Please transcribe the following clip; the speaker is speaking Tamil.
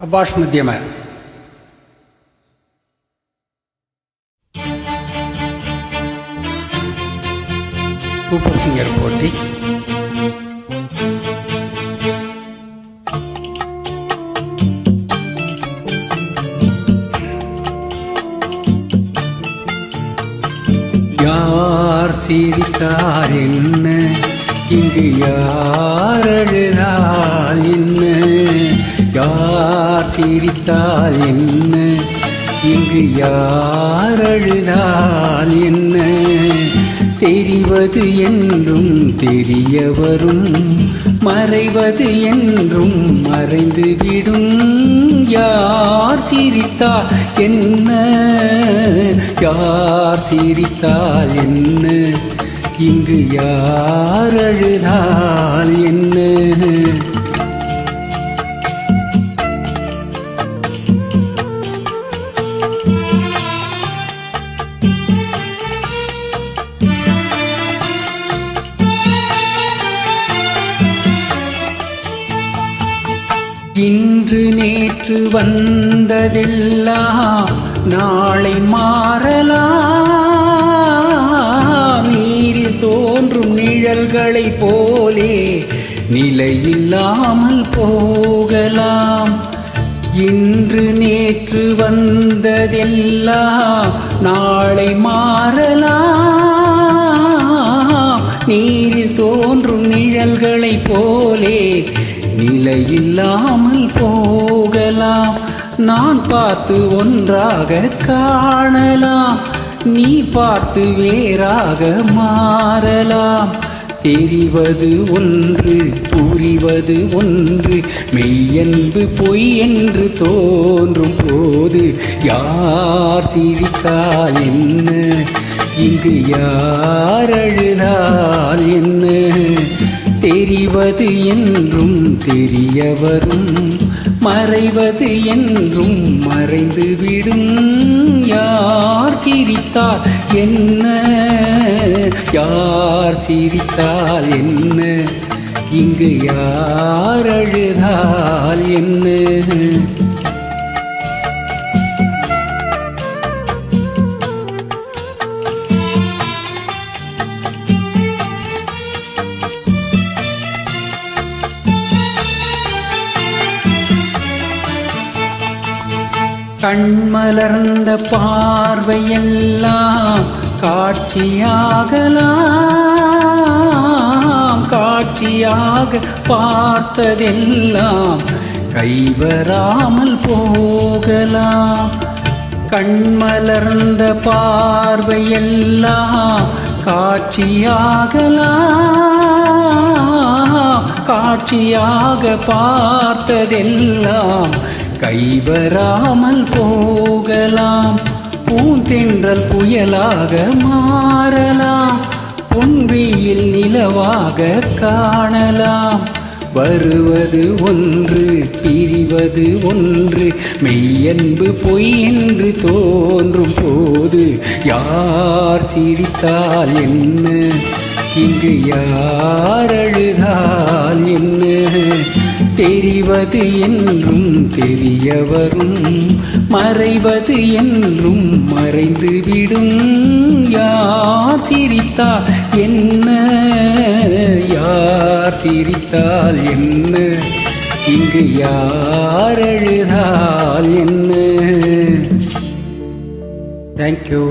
அபாஷ் மத்தியம சூப்பர் சிங்கர் போட்டி யார் சிரித்தார் என்ன இங்கு யார் அழுதால் என்ன யார் சிரித்தால் என்ன? இங்கு யார் அழுதால் என்ன? தெரிவது என்றும் தெரிய வரும் மறைவது என்றும் மறைந்துவிடும். யார் சிரித்தால் என்ன? யார் சிரித்தால் என்ன? இங்கு யார் அழுதால் என்ன? இன்று நேற்று வந்ததெல்லாம் நாளை மாறலாம். நீரில் தோன்றும் நிழல்களைப் போலே நிலையில்லாமல் போகலாம். இன்று நேற்று வந்ததெல்லாம் நாளை மாறலாம். நீரில் தோன்றும் நிழல்களைப் போலே நிலையில்லாமல் போகலாம். நான் பார்த்து ஒன்றாக காணலாம். நீ பார்த்து வேறாக மாறலாம். தெரிவது ஒன்று புரிவது ஒன்று மெய்யன்பு பொய் என்று தோன்றும் போது யார் சிரித்தால் என்ன? இங்கு யார் அழுதால் என்ன? தெரிவது என்றும் தெரியவரும் மறைவது என்றும் மறைந்துவிடும். யார் சிரித்தால் என்ன? யார் சிரித்தால் என்ன? இங்கு யார் அழுதால் என்ன? கண்மலர்ந்த பார்வையெல்லாம் காட்சியாகலாம் காட்சியாக பார்த்ததெல்லாம் கைவராமல் போகலாம். கண்மலர்ந்த பார்வையெல்லாம் காட்சியாகலாம் காட்சியாக பார்த்ததெல்லாம் கைவராமல் போகலாம். பூந்தென்றல் புயலாக மாறலாம். பொன்வியில் நிலவாக காணலாம். வருவது ஒன்று பிரிவது ஒன்று. மெய்யன்பு பொய் என்று தோன்றும் போது யார் சிரித்தால் என்ன? இங்கு யார் அழுதால் என்ன? தெரிவது என்றும் தெரியவரும் மறைவது என்றும் மறைந்துவிடும். யார் சிரித்தால் என்ன? யார் சிரித்தால் என்ன? இங்கு யார் அழுதால் என்ன? தேங்க்யூ